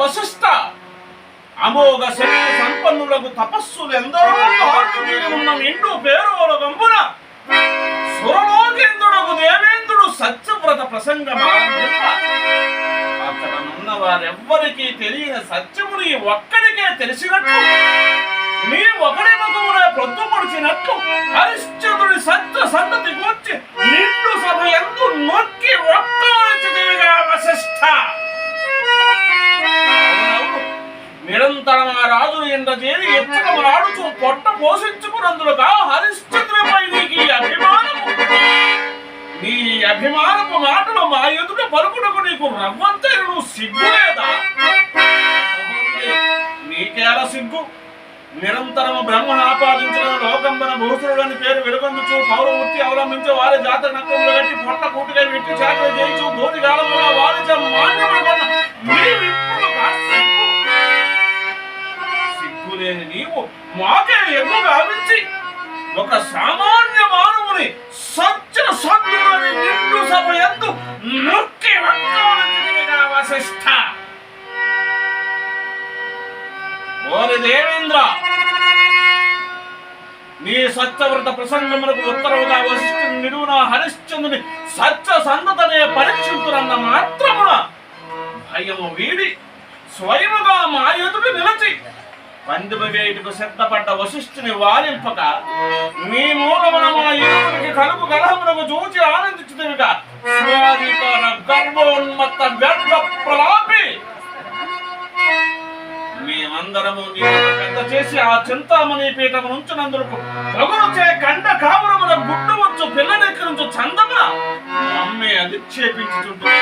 వశిష్ట. అమోఘ శరీర సంపన్నులకు తపస్సులు ఎందరో ఉన్న నిండు పేరుల గంపున సురలోకేంద్రుడకు దేవేంద్రుడు సత్యవ్రత ప్రసంగం అక్కడ ఉన్న వారెవ్వరికీ తెలియని సత్యముని ఒక్కడికే తెలిసినట్టు నీ ఒకడి ముఖమున పొద్దు పొడిచినట్లు రాజు ఆ ఎండ ఎత్తుకమలాడుచు పొట్ట పోషించుకున్నందులుగా హరిశ్చంద్రపై నీకు అభిమానము. నీ అభిమానపు మాటలు మా ఎదుట పలుకుటకు నీకు రవ్వంతే నువ్వు సిగ్గు లేదా? నీకేల సిగ్గు. నిరంతరము బ్రహ్మను ఆపాదించిన లోకంబన భూసురుడని పేరు విడగొందుచు పౌరవృత్తి అవలంబించే వారి జాతర నక్కములు కట్టి పొట్ట కూటిగా పెట్టి చాకరి చేయించు భూతి కాలంలో వారి మాన్యమైన ఒక సామాన్య మానవుని సజ్జన సంతులని నిండు సభ ఎందు నొక్కి వక్కాలంటిదిగా వశిష్ఠ ఓరి దేవేంద్ర నీ సత్యవ్రత ప్రసంగములకు ఉత్తరవుగా వశిష్ఠుని నిలువున హరిశ్చంద్రుని సత్య సంతతనే పరీక్షింతురన్న మాత్రమున భయము వీడి స్వయముగా మా ఎదుట నిలచి పందుము వేయుటకు సిద్ధపడ్డ వశిష్ఠుని వారింపక నీ మూలమున మా ఇరువురికి కలుపు కలహమునకు చూచి ఆనందించుదివిగా స్వాధికార గర్భోన్మత్త వ్యర్థ ప్రలాపి. మేమందరము పెద్ద చేసి ఆ చింతామణి పీఠము నుంచినందుకు పగులు చే కండ కాపురమున గుడ్డు వచ్చు పిల్లనెక్కించు చందమున మమ్మే అధిక్షేపించుచుంటుంది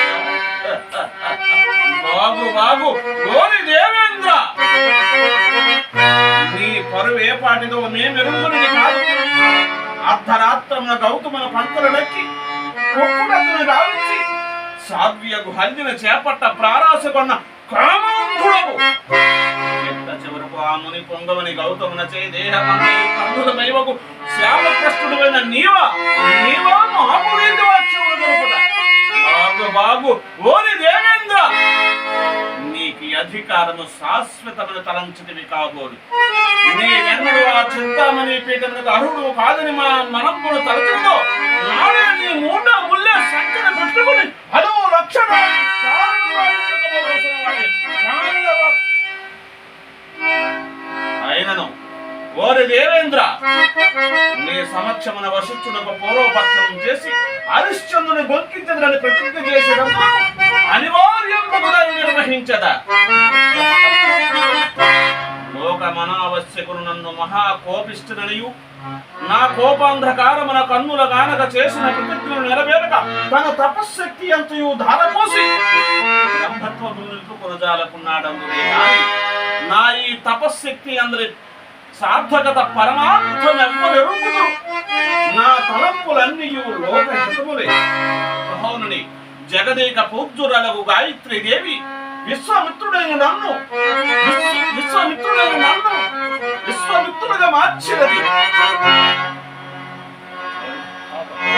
బాగు బాగు గోరి ఏపాటిదో ఏ పాటిదో మేమెరుగుని కాదు. అర్ధరాత్రమున గౌతమున పంతులు నెక్కి కుక్కుడెత్తును గావించి సాధ్యకు చేపట్ట ప్రారాసకొన్న కామాంధుడవు. చిట్ట చివరకు ఆ ముని పొంగవని గౌతమున చే దేహమంది కన్నుల మైవకు శ్యామకృష్ణుడైన నీవా? నీవా మహాపురీతి బాగు బాగు ఓరి దేవేంద్ర! నీకు అధికారము శాశ్వతమైన తలంచితివి కాబోలు. చింతామణి పీఠమునకు అర్హుడు కాదని మా మనప్పును తలచుందో నాడే నీ మూట ముల్లే సంఖ్యను పెట్టుకుని హలో లక్షణ అయినను. ఓరి దేవేంద్ర నీ సమక్షమున వశిష్ఠునకు పూర్వపక్షం చేసి హరిశ్చంద్రుని గొంకించదని ప్రతిజ్ఞ చేసేటప్పుడు నన్ను మహా కోపిస్తుననియు నా కోపాంధకారమున కన్నుల గానక చేసిన కృతజ్ఞులు నెరవేరక తన తపశ్శక్తి అంతయు ధారపోసి బ్రహ్మత్వము కొనజాలకున్నాడందునే గాని నా ఈ తపశ్శక్తి అందరి సార్థకత పరమార్థం ఎవ్వరెరుగుదురు నా తలంపులన్నీ లోక హితములే మహోనుని జగదేక పూజ్యురలగు గాయత్రి దేవి విశ్వామిత్రుడైన నన్ను విశ్వ- విశ్వామిత్రుడైన నన్ను విశ్వామిత్రుడుగా మార్చినది